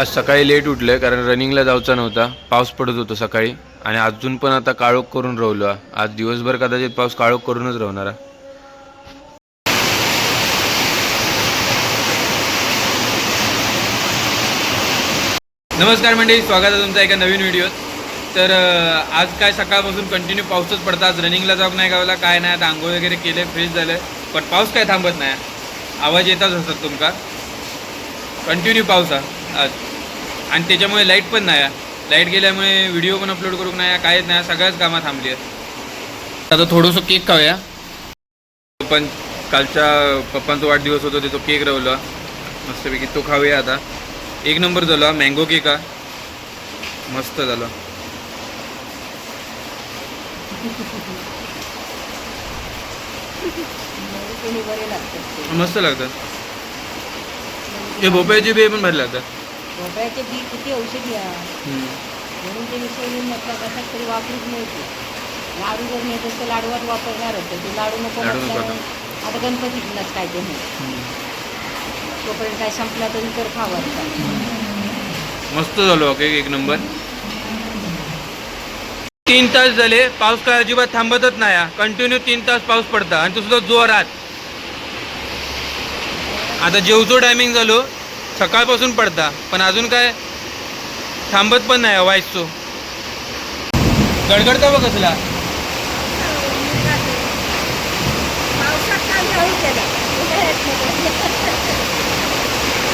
आज सकाळी लेट उठलोय कारण रनिंगला जायचा नव्हता. पाऊस पडत होतो सकाळी. आणि अजून पण आता काळोख करून राहिलो. आज दिवसभर कदाचित पाऊस काळोख करूनच राहणार नमस्कार मंडळी स्वागत आहे तुमचा एका नवीन व्हिडिओत तर आज काय सकाळपासून कंटिन्यू पाऊसच पडतात आज रनिंगला जाऊ नाही गावला काय नाही. आता आंघोळ वगैरे केले फ्रेश झालं. पण पाऊस काय थांबत नाही. आवाज येताच असतात तुमका कंटिन्यू पाऊस हा आज. आणि त्याच्यामुळे लाइट पण नाही लाइट गेल्यामुळे व्हिडिओ पण अपलोड करू नाही काहीच नाही सगळ्याच कामं थांबली आहेत आता थोडंसं केक खाऊया. पण कालच्या पप्पांचा वाढदिवस होता तो केक रवला. मस्तपैकी तो खाऊया आता. एक नंबर झाला मँगो केक हा. मस्त झाला. मस्त लागतात हे भोपळ्याची बी पण भारी लागतात. भोपळ्याचे बी किती औषधी आहे. म्हणून ते मिसळून म्हटलं कसं तरी वापरूच नाही ते लाडू जर नेत असतं लाडूवर वापरणार होतं. ते लाडू नको लाडू नको म्हटलं आता. गणपतीतलाच काय ते नाही. तोपर्यंत काय संपला तरी तर खावं. मस्त झालो केक एक नंबर. तीन तास झाले पाऊस काय अजिबात थांबतच नाही. कंटिन्यू तीन तास पाऊस पडता. आणि तो सुद्धा जोरात. आता जेवचो टायमिंग झालो. सकाळपासून पडता पण अजून काय थांबत पण नाही वाईसचो गडगडता बघ कसला.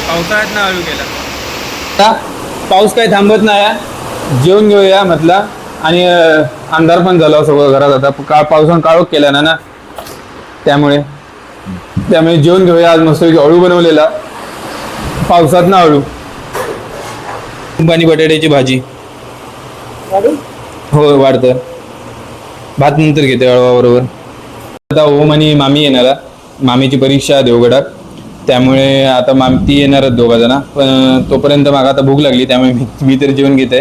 पावसाळ्यात ना हळू गेला. आता पाऊस काही थांबत नाही. जेवून घेऊया म्हटलं. आणि अंधार पण झाला सगळं घरात आता. का पावसानं काळोख केला ना ना. त्यामुळे. त्यामुळे जेवण घेऊया. आज मस्त अळू बनवलेला. पावसात ना अळू आणि बटाट्याची भाजी. हो वाढतं. भात नंतर घेते अळवाबरोबर आता ओम आणि मामी येणार. मामीची परीक्षा आहे देवगडात. त्यामुळे आता मामी ती येणारच दोघा जण पण तोपर्यंत मागा आता भूक लागली त्यामुळे मी मी तरी जेवण घेते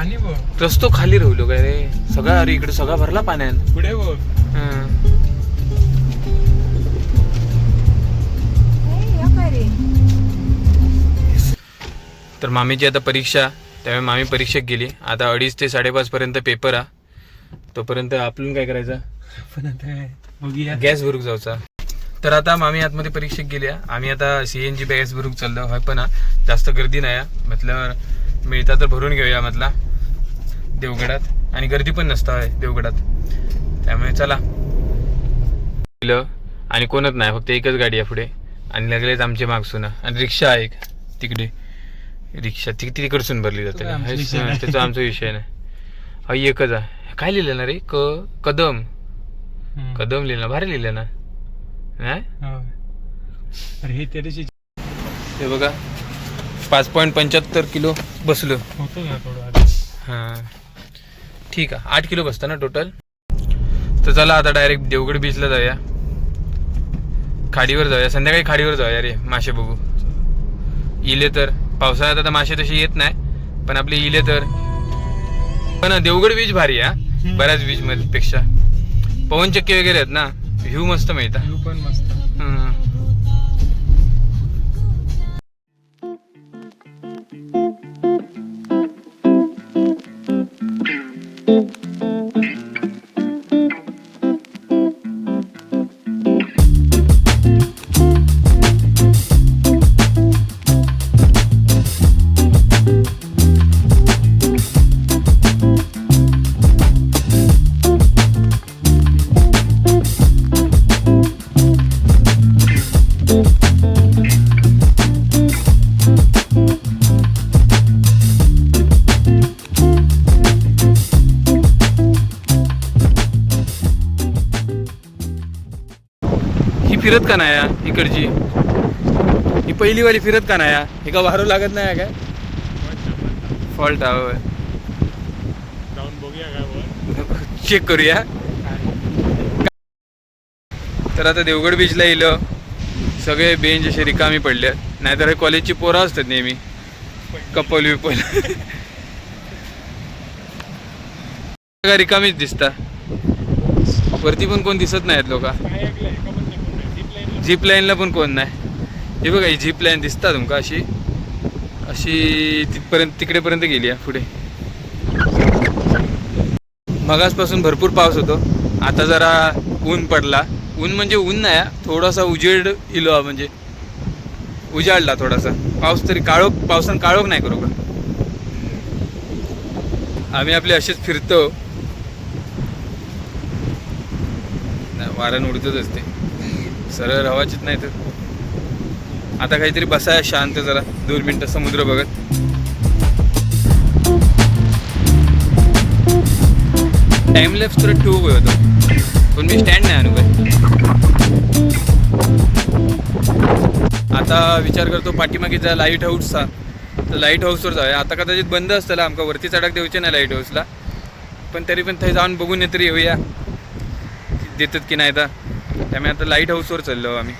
पाणी बघ. रस्तो खाली राहिलो काय रे? सगळा अरे इकडे सगळा भरला पाण्यात. पुढे बघ. हं. तर मामीची आता परीक्षा त्यामुळे मामी परीक्षेत गेली. आता अडीच ते साडेपाच पर्यंत पेपर हा तोपर्यंत आपण काय करायचं? पण आता बघूया. गॅस भरूक जाऊचा. तर आता मामी आतमध्ये परीक्षेत गेल्या. आम्ही आता सी एन जी गॅस भरूक चाललो. होय पण हा, जास्त गर्दी नाही हा. मिळता तर भरून घेऊया म्हटला देवगडात. आणि गर्दी पण नसता देवगडात. त्यामुळे चला. आणि कोणच नाही फक्त एकच गाडी आहे पुढे. आणि लगेच आमचे मागसून. आणि रिक्षा आहे एक. तिकडे. रिक्षा ती तिकडसून भरली जाते. त्याचा आमचा विषय नाही. हा एकच आहे. काय लिहिलं ना रे? क कदम. कदम लिहिलं भारी लिहिलं ना? नाही? हो. हे हे बघा. पाच पॉईंट पंच्याहत्तर किलो. बसलो. होतो ना थोडं आधी. हां. ठीक आहे. आठ किलो बसतं ना टोटल तर चला आता डायरेक्ट देवगड बीचला जाऊया. खाडीवर जाऊया. संध्याकाळी खाडीवर जाऊया रे मासे बघू. इले तर. पावसाळ्यात आता मासे तसे येत नाही पण आपले इले तर. पण देवगड बीच भारी आहे हा. बऱ्याच बीच मध्ये पेक्षा पवनचक्की वगैरे आहेत ना. व्ह्यू मस्त मिळतात. व्ह्यू पण मस्त. हम्म. फिरत का नाही या इकडची? ही पहिली वाली फिरत का नाही या? हे का वारू लागत नाही काय? फॉल्ट हवं जाऊन बघूया काय चेक करूया. तर आता देवगड बीचला येलं सगळे बेंच असे रिकामी पडले. नाहीतर हे कॉलेजची पोरं असतात नेहमी. कपल विपल रिकामीच दिसता. वरती पण कोण दिसत नाहीत लोक काय ऐकलं एका पण निघून नाही झिप झीप लाईनला पण कोण नाही. हे बघा ही झीप लाईन दिसता तुमका अशी. अशी तिथपर्यंत तिकडेपर्यंत गेली आहे पुढे. मगासपासून भरपूर पाऊस होतो. आता जरा ऊन पडला. ऊन म्हणजे ऊन नाही हा, थोडासा उजेड इलो हा म्हणजे. उजाडला थोडासा. पाऊस तरी काळोख पावसान काळोख नाही करू का? आम्ही आपले असेच फिरतो. नाही, उडतच असते. सरळ रवाचीच नाही तर. आता काहीतरी बसाय शांत जरा दोन मिनटं समुद्र बघत. टाइम लॅप्स तर ठेवू होतो पण मी स्टँड नाही आणू काय आता विचार करतो पाठीमागे जा लाइट हाऊसचा तर लाइट हाऊसवर जाऊया. आता कदाचित बंद असतं आमका वरती चढाक देऊचे नाही लाइट हाऊसला पण तरी पण थंय जाऊन बघून तरी येऊया. देतात की नाही आता? त्यामुळे आता लाइट हाऊसवर चाललो आम्ही.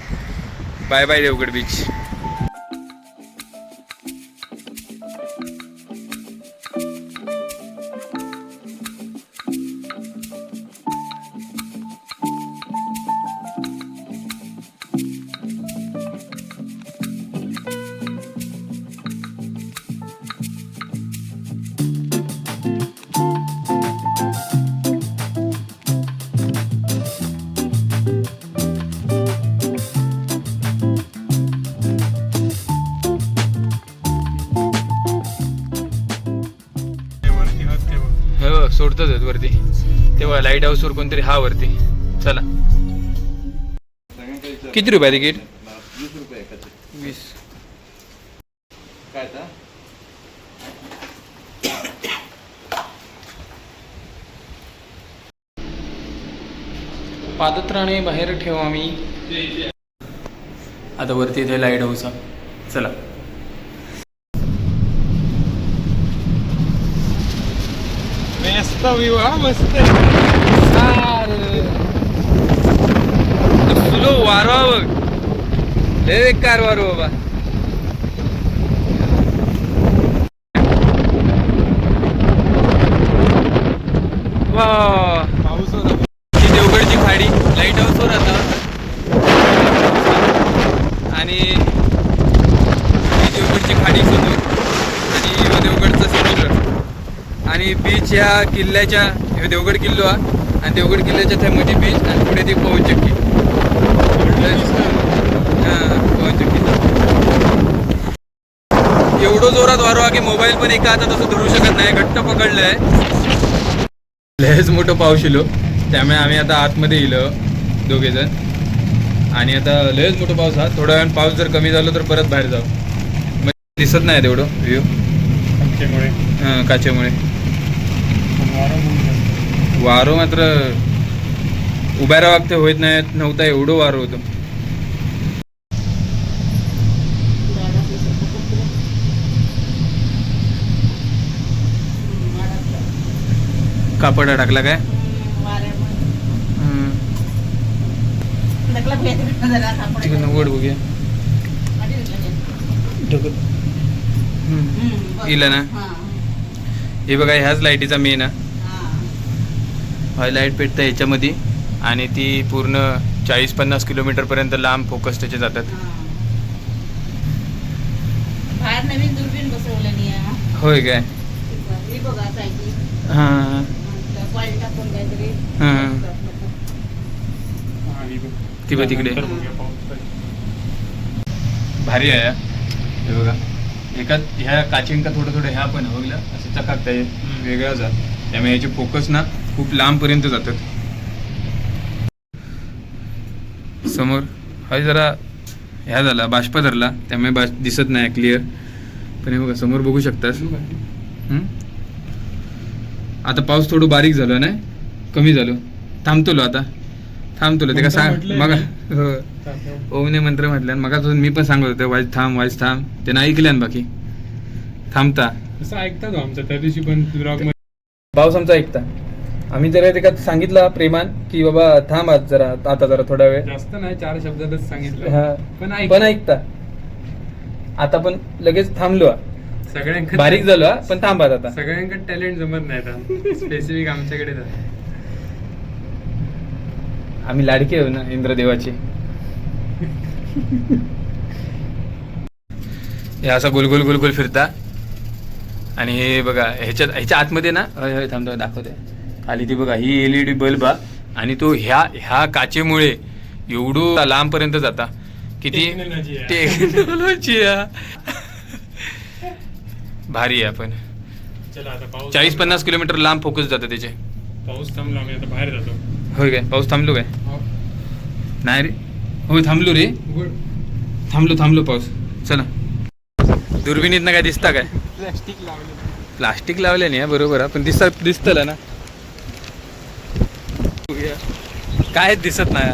बाय बाय देवगड बीच तेव्हा लाइट हाऊसवर कोणतरी हा वरती. चला. किती रुपये तिकीट? वीस. रुपये वीस काय पादत्राणे बाहेर ठेवू आम्ही आता वरती इथे लाइट हाऊस हा. चला. मस्त विवाह मस्त सुलो वारो हा बघ लय बेकार वारो बाबा वा पाऊस होता ही देवगडची खाडी लाइट हाऊसवर आता आणि ही देवगडची खाडी समोर आणि ह्यो देवगडचा समुद्र आणि बीच ह्या किल्ल्याच्या देवगड किल्लो हा आणि देवगड किल्ल्याच्या त्या मध्ये बीच आणि पुढे ती पवन चक्की हां, पवन चक्की एवढं जोरात वारो की मोबाईल पण एका हातात असं धरू शकत नाही घट्ट पकडलंय. लयच मोठं पाऊस इलो त्यामुळे आम्ही आता आतमध्ये येलो दोघे जण आणि आता लयच मोठं पाऊस हा. थोड्या वेळ पाऊस जर कमी झालो तर परत बाहेर जाऊ. दिसत नाही तेवढं व्ह्यू आमच्यामुळे काचेमुळे. वारं मात्र उभ्या वागते होत नाही नव्हता एवढं वारं होतं. कापड टाकला काय? उघड बघूया. इलं ना? हे. बघा ह्याच लाईटीचा मेन हा लाइट पेटतं ह्याच्यामध्ये आणि ती पूर्ण चाळीस पन्नास किलोमीटरपर्यंत लांब फोकस त्याचे जातात. बाहेर नवीन दुर्बीण बसवलेली आहे होय काय? ही बघा सायकी हां. क्वालिटी टाकून काहीतरी. हं. हा, ही बघ. ती बघ तिकडे. भारी आहे हा. हे बघा. एका ह्या काचेंका थोडं थोडं ह्या पण बघलं असं चकाकता येत वेगळा जात. त्यामुळे याचे फोकस ना खूप लांबपर्यंत जातात. समोर हा जरा ह्या झाला बाष्प धरला त्यामुळे बाष्प दिसत नाही क्लिअर पण हे बघा समोर बघू शकतास? आता पाऊस थोडं बारीक झालं नाही? कमी झालो. थांबतोलो आता. थांबतोलो ते का सांग म्हटलंय मग ना. ओमने मंत्र म्हटल्यान मग मी पण सांगत होतो वाईज थांब वाईज थांब. त्यानं ऐकल्यान बाकी. थांबता. असं ऐकतात हो आमचं. त्या दिवशी पण पाऊस आमचा ऐकता. आम्ही जरा ते का सांगितलं प्रेमान की बाबा थांब आज जरा आता जरा थोडा वेळ. जास्त नाही चार शब्दातच. सांगितलं. पण ऐक. पण ऐकता. आता पण लगेच थांबलो. सगळ्यांकडे बारीक झालो हा, पण थांबात आता. सगळ्यांकडे टॅलेंट जमत नाही स्पेसिफिक आमच्याकडे आम्ही लाडके आहो ना इंद्रदेवाचे. हे असा गोल गोल गोल गोल फिरता. आणि हे बघा ह्याच्यात ह्याच्या आतमध्ये ना हय हय थांब थांब दाखवते. खाली ती बघा ही एल ई डी बल्ब हा. आणि तो ह्या ह्या काचेमुळे एवढं लांबपर्यंत जाता. किती. टेक्नॉलॉजी भारी आहे पाऊस चाळीस. पन्नास किलोमीटर लांब फोकस जातं त्याचे. पाऊस थांबला बाहेर जातो. होय काय? पाऊस थांबलो काय? हो. नाही रे. होय थांबलो रे. थांबलो थांबलो पाऊस. चला. दुर्बिणीतनं काय दिसता काय? प्लॅस्टिक लावले. प्लास्टिक लावले नाही बरोबर पण दिसत दिसतलं ना. काय दिसत नाही.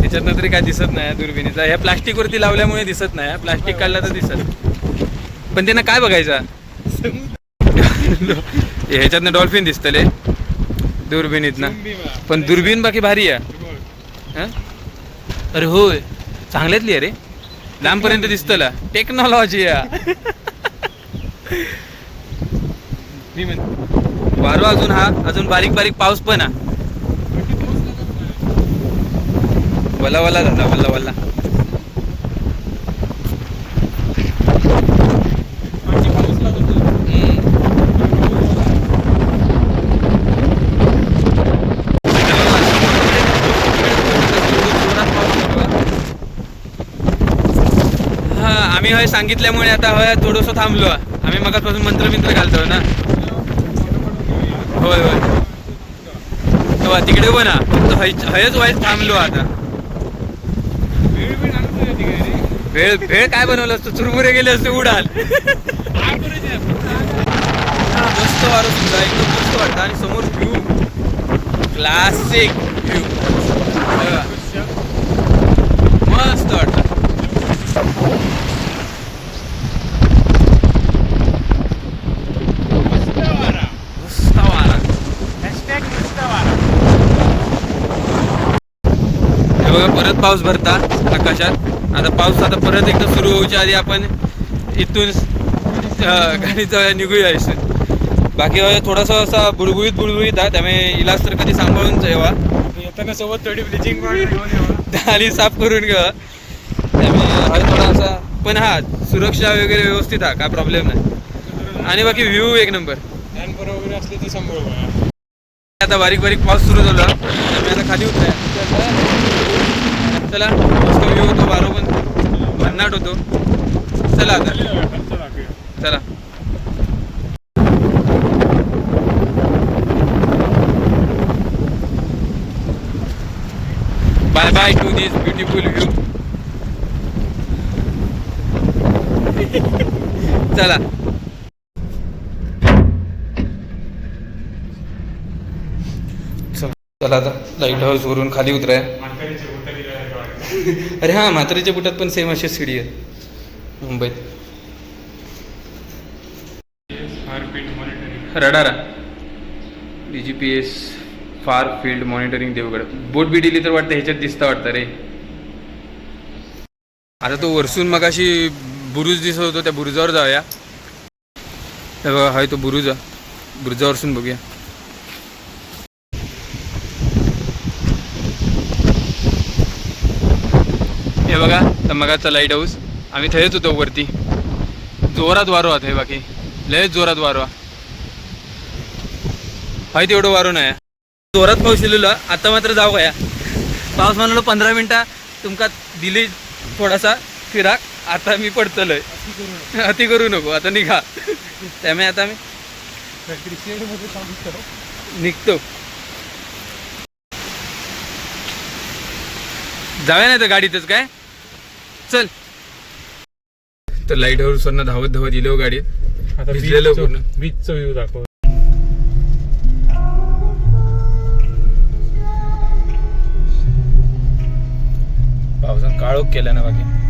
त्याच्यातनं तरी काय दिसत नाही दुर्बिणीचा. ह्या प्लास्टिकवरती लावल्यामुळे दिसत नाही. प्लास्टिक काढला तर दिसत. पण त्यांना काय बघायचा? ह्याच्यातनं डॉल्फिन दिसतले दुर्बिणीतनं. पण दुर्बीण बाकी भारी आहे. अरे होय. चांगल्यातली अरे रे. लांबपर्यंत दिसतला. टेक्नॉलॉजी या मी वारो अजून हा अजून बारीक बारीक पाऊस पण हा वला वला झाला वल्ला वल्ला. हा आम्ही हय सांगितल्यामुळे आता हय थोडंसं थांबलो. आम्ही मगापासून मंत्र मित्र घालतो ना. होय होय. तेव्हा तिकडे पण ना हयच व्हायच थांबलो आता. वेळ भेळ काय बनवलं असतं? चुरमुरे गेले असते उडाल. मस्त वारं सुद्धा एकदम मस्त वाटतं. आणि समोर व्ह्यू क्लासिक व्ह्यू मस्त वाटतं. मस्त वारा. बघा परत पाऊस भरता आकाशात. आता पाऊस आता परत एकदा सुरू होऊच्या आधी आपण इथून गाडीचं निघूया इथून. बाकी थोडासा असा बुडबुडीत बुडबुडीत आहे त्यामुळे इलाज तर कधी सांभाळून जेवा येताना सोबत थोडी ब्लिचिंग. आणि साफ करून घ्या त्यामुळे हा थोडासा पण हा सुरक्षा वगैरे व्यवस्थित हा काय प्रॉब्लेम नाही. आणि बाकी व्ह्यू एक नंबर वगैरे असले तर सांभाळू. आता बारीक बारीक पाऊस सुरू झाला. त्यामुळे आता खाली उतराय चला मस्त व्ह्यू होतो बारो भन्नाट होतो. चला आता. चला, चला bye bye to this beautiful view चला चला आता. लाइट हाऊस वरून खाली उतराय म्हातारीच्या उतरीला आहे गाडी. अरे हा म्हातारीच्या बुटात पण सेम अशीच सीडी आहे मुंबईत. रडारा. D G P S far field monitoring Devgad. बोट बी दिली तर वाटतं ह्याच्यात दिसतं वाटतं रे. आता तो वरसून मगाशी बुरुज दिसत होतो त्या बुरुजावर जाऊया. हाय तो बुरुजा. बुरुजावरसून बघूया. बघा तमगाचा लाइट हाऊस आम्ही थंयच होतो वरती. जोरात वारो आहात हे बाकी. लयच जोरात वारो हा. हाय तेवढं वारो नाही जोरात पाऊस येलेलो आता मात्र जाऊ काय पाऊस म्हणलो पंधरा मिनटा. तुमका दिली थोडासा फिराक. आता मी पडतलोय अति करू नको. आता निघा. त्यामुळे आता मी निघतो. जाऊया नाही तर गाडीतच काय? चल. तर लाइट हाऊसवरनं धावत धावत इलो गाडीत आता भिजलेलो पूर्ण. बीचचा व्ह्यू दाखव. पावसानं काळोख केला ना बाकी.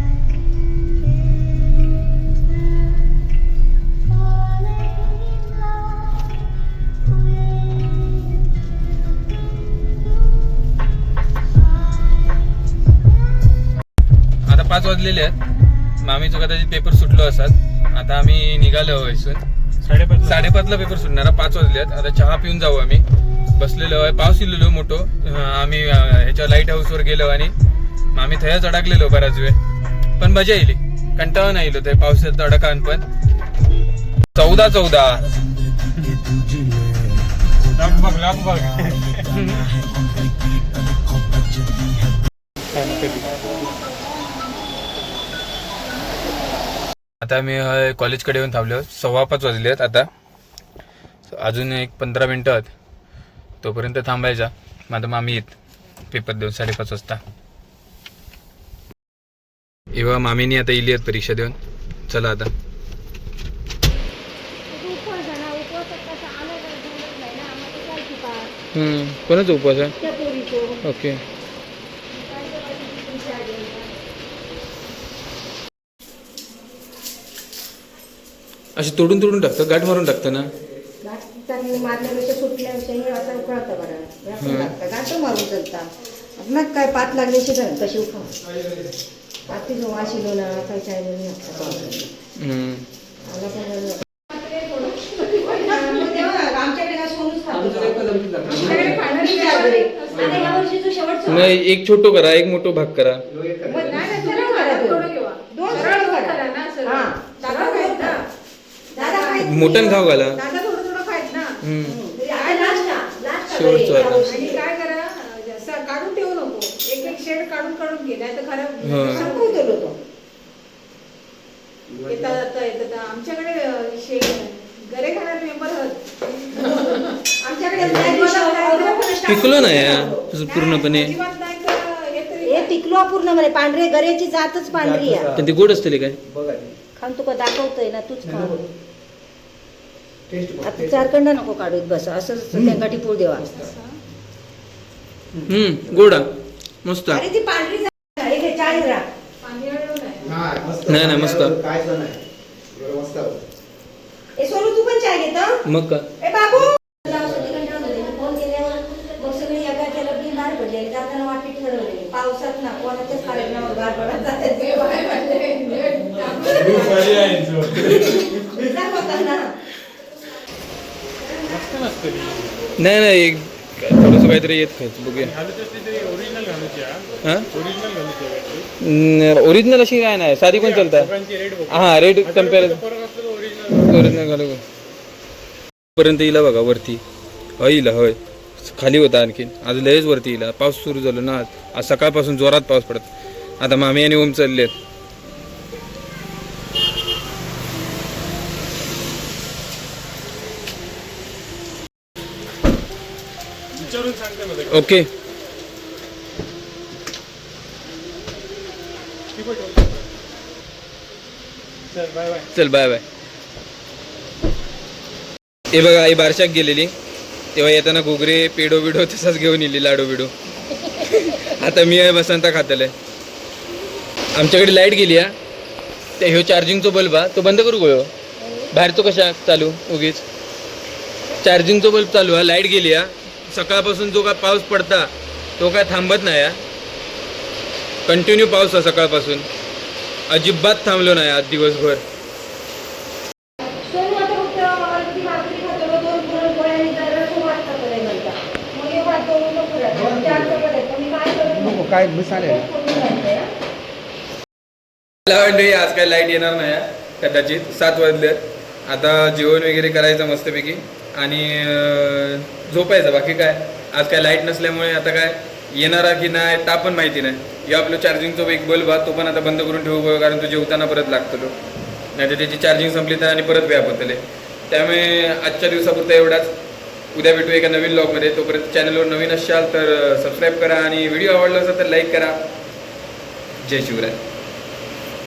आता पाच वाजलेले आहेत. मामीचं कदाचित पेपर सुटलो असतात आता आम्ही निघालो इथून. साडेपाच साडेपाचला पेपर सुटणार आहे. पाच वाजले आहेत आता चहा पिऊन जाऊ आम्ही. बसलेलो आहे. पाऊस इलेलो मोठो. आम्ही ह्याच्या लाइट हाऊसवर गेलो आणि आम्ही थंयच अडकलेलो बराच वेळ. पण मजा येईल कंटाळा नाही ते पावसात अडकान पण. चौदा चौदा. बघ आता अं, कॉलेजकडे येऊन थांबलो. सव्वा पाच वाजले आहेत आता. अजून एक पंधरा मिनटं आहेत. तोपर्यंत थांबायचा. मग आम्ही येत. पेपर देऊन साडेपाच वाजता. एव्हा मामीनी आता इली आहेत परीक्षा देऊन. चला आता. कोणाचा उपवास आहे? ओके. असे तोडून तोडून टाकतं गाठ मारून टाकतं ना? चांगली मारल्यापेक्षा सुटल्यापेक्षा हे असं उकळतं बरं. असं लागतं गाठं मारून चालता. काय पात लागल्याशी झालं कशी उठा पाती जो वाशिलो ना काय. आता एक छोटो करा एक मोठो भाग करा मग नाही, नाही, सरळ करा तो. दोन सरळ करा. हा. दादा खायत ना. मोठन खाऊ घाला दादा थोडं थोडं खायत ना हम्म. आता last ला, last ला शेवटचं. आता. ह्या वर्षी. आणि काय करा असं काढून ठेवू नको एक एक शेड काढून काढून घे नाही तर हा. खरं संपवतो तो. येता जाता येता जाता. आमच्याकडे अं, शेड गरे मेंबर आमच्याकडे नाही दिवशी. पिकलो नाही या, पूर्णपणे अजिबात नाही तर हे तरी हे पिकलो पूर्ण म्हणजे पांढरे गऱ्याची जातच पांढरी आहे पण ते गोड असते काय खाऊन तुका दाखवतोय ना तूच खा आता चारखंड नको काढूत बस असं त्यांना टिपूळ देवा. हम्म गोडा मस्त. अरे ती पांढरी हे घे, चाळीस ग्राम. पाणी अडवून आहे नाही नाही मस्त. ए सोनू तू पण चाय घेत मग का? ए बाबू! फोन केल्यावर मग सगळी एका केलं बिल बाहेर पडले जाताना वाटी ठरवले पावसात ना कोणाच्याच कार्यक्रमावर बाहेर पडत दाखवतात ना नाही नाही एक थोडस काहीतरी येत खायचं बघूया. ओरिजिनल अशी काय नाही साधी पण चालतात हा रेट कंपेअर ओरिजिनल घालू? पर्यंत येईल बघा वरती. हय इला होय. खाली होता आणखीन. आज लयच वरती येईल पाऊस सुरू झालो ना आज. आज सकाळपासून जोरात पाऊस पडत. आता मामी आणि ओम चालले आहेत ओके चल बाय बाय चल बाय बाय हे बघा आई बारशाक गेलेली. तेव्हा येताना घुगरे पेडो बिडो तसाच घेऊन येली लाडू बिडू. आता मी आहे बसंता खातले आमच्याकडे लाइट गेली हा. त्या ह्यो चार्जिंगचो बल्ब हा. तो बंद करू गो बाहेर तो कशा चालू उगीच? चार्जिंगचो बल्ब चालू हा. लाइट गेली हा. सकाळपासून जो काय पाऊस पडता तो काय थांबत नाही कंटिन्यू पाऊस आहे सकाळपासून. अजिबात थांबलो नाही आज दिवसभर. काय मिसाल आज काय लाइट येणार नाही कदाचित. सात वाजले. आता जेवण वगैरे करायचं मस्तपैकी. आणि झोपायचं बाकी काय? आज काय लाइट नसल्यामुळे आता काय? येणारा की नाही ता पण माहिती नाही. या आपलं चार्जिंगचा एक बल्ब हा तो पण आता बंद करून ठेवू कारण तो जेवताना परत लागतो तो. नाही तर त्याची चार्जिंग संपली तर आणि परत व्याप होतले त्यामुळे आजच्या दिवसापुरता एवढाच. उद्या भेटू एका नवीन ब्लॉगमध्ये तोपर्यंत चॅनलवर नवीन असाल तर सबस्क्राईब करा आणि व्हिडिओ आवडला असेल तर लाईक करा. जय शिवराय.